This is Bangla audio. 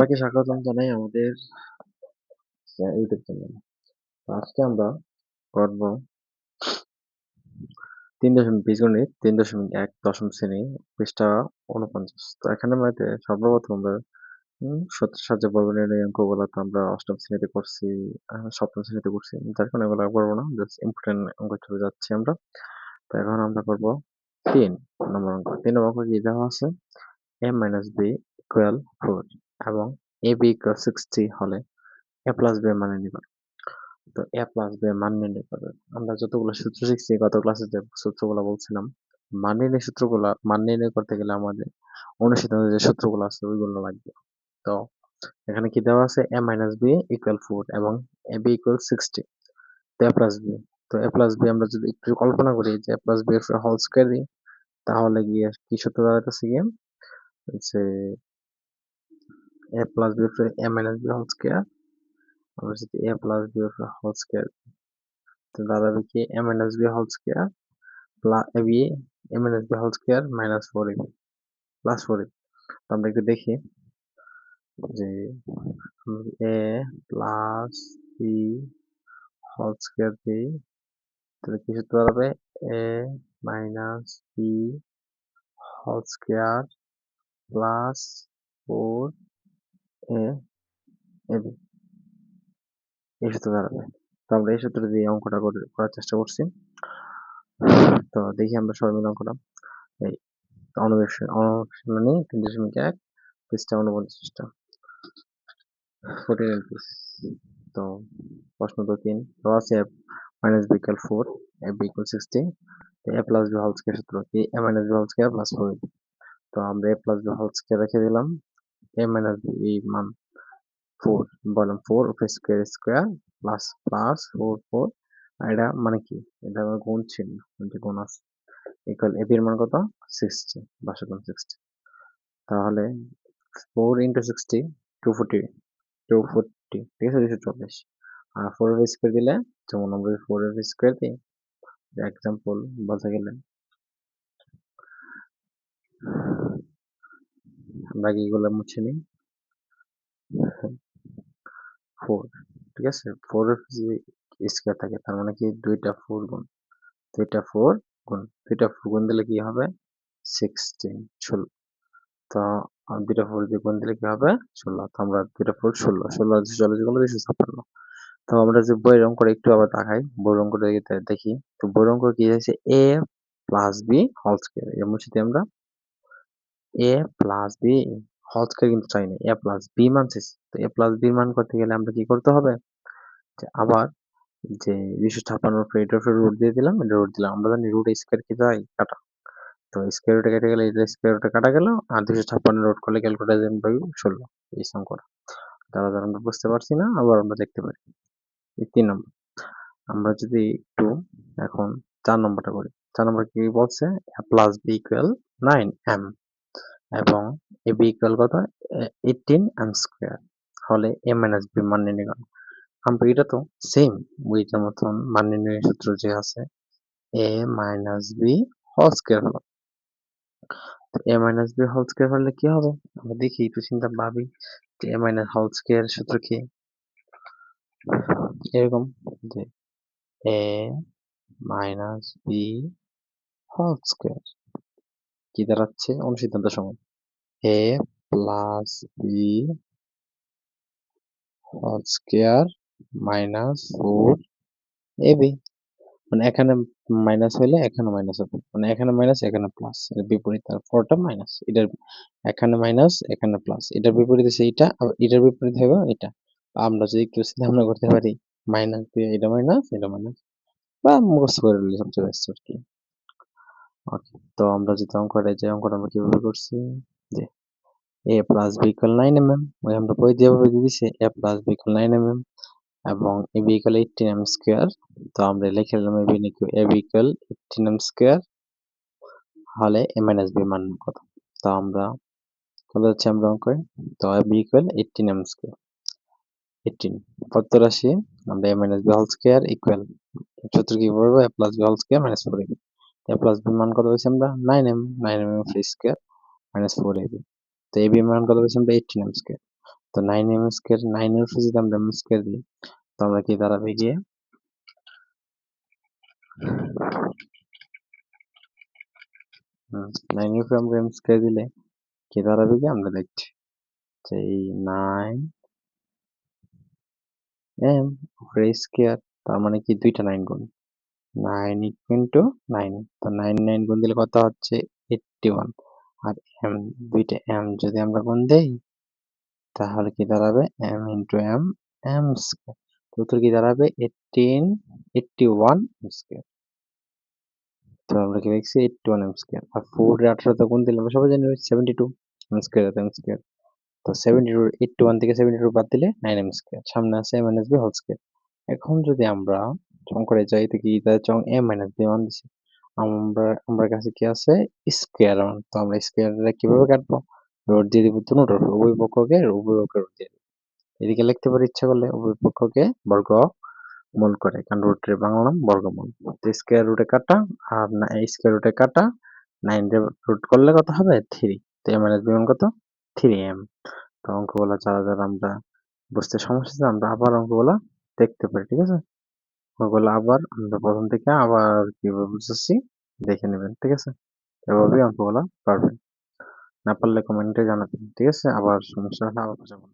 সবাইকে স্বাগতম জানাই আমাদের ইউটিউব চ্যানেল আজকে আমরা করব তিন দশমিক বীজগণিত তিন দশমিক এক দশম শ্রেণি পৃষ্ঠা উনপঞ্চাশ তো এখানে মধ্যে সর্বপ্রথম আমরা সত্যের সাহায্যে বর্গ নির্ণয় অঙ্কগুলো তো আমরা অষ্টম শ্রেণীতে করছি সপ্তম শ্রেণীতে করছি যার কারণে এগুলো করব না জাস্ট ইম্পর্টেন্ট অঙ্ক চলে যাচ্ছি আমরা। তো এখন আমরা করব তিন নম্বর অঙ্ক। তিন নম্বর অঙ্ক কি দেওয়া আছে? M minus b equal four. এবং এ বি ইকুয়াল সিক্সটি হলে এ প্লাস বি মানে নিবা। তো এ প্লাস বি মান নির্ণয় করবে আমরা যতগুলো সূত্র শিখছি, গত ক্লাসে যে সূত্রগুলো বলছিলাম, মান নির্ণয় সূত্রগুলো, মান নির্ণয় করতে গেলে আমাদের অনুশীলনের যে সূত্রগুলো আছে, ওইগুলো লাগবে। তো এখানে কি দেওয়া আছে? A minus b equal four এবং এ বি ইকুয়াল সিক্সটি তো এ প্লাস বি তো এ প্লাস বি আমরা যদি একটু কল্পনা করি যে a plus b whole square দিই, তাহলে গিয়ে কি সূত্র দাঁড়াতেছে গিয়ে? যে a plus b for a minus b whole square আমরা যদি a plus b for whole square তো দাঁড়াবে কি a minus b whole square plus a b a minus b whole square minus 4ab plus 4ab তো আমরা একটু দেখি যে a plus b whole square দিই তাহলে কি সূত্র দাঁড়াবে a minus b whole square plus 4 a b এই সূত্র দাঁড়াবে তো আমরা এই সূত্র দিয়ে অঙ্কটা করার চেষ্টা করছি। তো দেখি আমরা সবাই মিলে অঙ্কটা। এই পিস তো প্রশ্ন তো তিন। তো আছে বি সিক্সটি এ প্লাস সূত্র প্লাস ফোর তো আমরা এ প্লাস রেখে দিলাম। মাইনাস বি এই মান ফোর বললাম four okay square square plus plus four four আর এটা মানে কি এটা আমার গুণ চিহ্ন যে গুণ আছে ইকুয়াল এ এর মান কত সিক্সটি বাসা গুণ সিক্সটি তাহলে four into sixty two forty two forty ঠিক আছে দুশো চল্লিশ আর ফোর এর স্কোয়ার দিলে যেমন আমরা ফোর এর স্কোয়ার দিই এক্সাম্পল বলতে গেলে এগুলো মুছে নিই। ফোর ঠিক আছে? ফোর স্কোয়ার থাকে, তার মানে কি? দুইটা ফোর গুণ। দুইটা ফোর গুণ। দুইটা ফোর গুণ দিলে কি হবে? সিক্সটিন ষোলো। তো দুইটা ফোর দিয়ে গুণ দিলে কি হবে? ষোলো। তো আমরা দুইটা ফোর ষোলো। ষোলো চল্লিশ গুণ দুইশো ছাপ্পান্ন। তো আমরা যে বই বইয়ের অঙ্কটা একটু আবার দেখাই। বইয়ের অঙ্কটা দেখি। তো বইয়ের অঙ্ক কি হয়েছে? A plus b whole square এর মধ্যে আমরা। এ প্লাস বি স্কয়ার কিন্তু চাই না। এ প্লাস বি মান চাইছি। তো এ প্লাস বি মান করতে গেলে আমরা কি করতে হবে? যে আবার যে দুইশো ছাপ্পান্নর উপরে এটার রুট দিয়ে দিলাম এটা রুট দিলাম। আমরা জানি রুট স্কোয়ার কি যায়? কাটা। তো স্কোয়ার রুটে কেটে গেলে এটা স্কোয়ার রুটে কাটা গেল আর দুইশো ছাপ্পান্ন রুট করলে ক্যালকুলেটার পাই ষোলো। এই সংখ্যাটা তারা যারা আমরা বুঝতে পারছি না, আবার আমরা দেখতে পারি। এই তিন নম্বর। আমরা যদি একটু এখন চার নম্বরটা করি। চার নম্বর কি বলছে? Plus b equal nine m এবং এ বি ইকুয়াল কত? এইটিন এম স্কোয়ার হলে এ মাইনাস বি মান নির্ণয় আমরা এটা তো সেম ওইটার মতন মান নির্ণয়ের সূত্র যে আছে a minus b whole square হলো। A minus b whole square হলে কি হবে? আমরা দেখি, একটু চিন্তা ভাবি যে এ মাইনাস হোল স্কোয়ার সূত্র কি? এরকম যে a minus b whole square কি দাঁড়াচ্ছে? অনুসিদ্ধান্ত সময়। A plus b whole square minus four a b মানে এখানে মাইনাস হইলে এখানে মাইনাস হবে। মানে এখানে মাইনাস এখানে প্লাস এর বিপরীত, আর ফোরটা মাইনাস এটার এখানে মাইনাস এখানে প্লাস এটার বিপরীতে সেইটা আবার এটার বিপরীত হবে এটা। আমরা যদি একটু চিন্তা করতে পারি মাইনাস দিয়ে এটা মাইনাস এটা মাইনাস বা মুখস্থ করে নিলে সবচেয়ে বেস্ট আর কি। ওকে তো আমরা যদি অঙ্কটা যে অঙ্কটা আমরা কীভাবে করছি? যে a plus b equal nine m m ওই আমরা বই যেভাবে দিয়েছি a plus b equal nine m m এবং a b equal eighteen m square তো আমরা লিখে দিলাম a b a equal eighteen m square হলে এ মাইনাস বি মান কত? তো আমরা, কত হচ্ছে আমরা অঙ্কে? তো a b equal eighteen m square eighteen কত রাশি আমরা a minus b whole square equal সূত্র কি পড়ব? A plus b whole square minus four a plus b মান কত হয়েছে আমরা? Nine m nine m free square minus four a b তো এ মান কত হয়েছে আমরা? এইটিন এম স্কোয়ার তো নাইন এম স্কোয়ার নাইনের উপরে যদি আমরা এম স্কোয়ার দিই, তো আমরা কি দাঁড়াবে গিয়ে? নাইনের উপরে আমরা এম স্কোয়ার দিলে কি দাঁড়াবে কি আমরা দেখছি। এই নাইন এম স্কোয়ার তার মানে কি দুইটা নাইন গুণ। নাইন ইন্টু নাইন তো নাইন নাইন গুণ দিলে কত হচ্ছে? এইটটি ওয়ান আর এম দুইটা এম যদি আমরা গুণ দেই, তাহলে কি দাঁড়াবে? M into m m square উত্তর কি দাঁড়াবে? এইটিন এইটটি ওয়ান স্কোয়ার তো আমরা কি দেখছি এইটটি ওয়ান এম স্কোয়ার আর ফোর আঠারোতে গুণ দিলে আমরা সবাই জানি seventy two m square m square তো সেভেন্টি টু এইটটি ওয়ান থেকে সেভেন্টি টু বাদ দিলে নাইন এম স্কোয়ার সামনে আছে m minus b whole square এখন যদি আমরা চং করে যাই তো কি চং এম মাইনাস বি ওয়ান দিছি। আমরা আমার কাছে কি আছে? স্কোয়ার ওয়ান তো আমরা স্কোয়ারটা কীভাবে কাটবো? রোড দিয়ে দিব দুটোর উভয় পক্ষকে উভয় পক্ষে রোড দিয়ে দিব। এদিকে লিখতে পারি ইচ্ছা করলে উভয় পক্ষকে বর্গ মূল করে কারণ রুটের বাংলা নাম বর্গমূল তো স্কোয়ার রুটে কাটা আর না স্কোয়ার রুটে কাটা নাইন রুট করলে কত হবে? থ্রি তো এম মাইনাস বি কত? থ্রি এম তো অঙ্কগুলো যারা যারা আমরা বুঝতে সমস্যা আমরা আবার অঙ্কগুলো দেখতে পারি ঠিক আছে? ওগুলো আবার আমরা প্রথম থেকে আবার কীভাবে বুঝতেছি দেখে নেবেন ঠিক আছে? এভাবেই অঙ্কগুলো পারবেন। না পারলে কমেন্টে জানাবেন ঠিক আছে? আবার সমস্যা হলে আবার বুঝাবো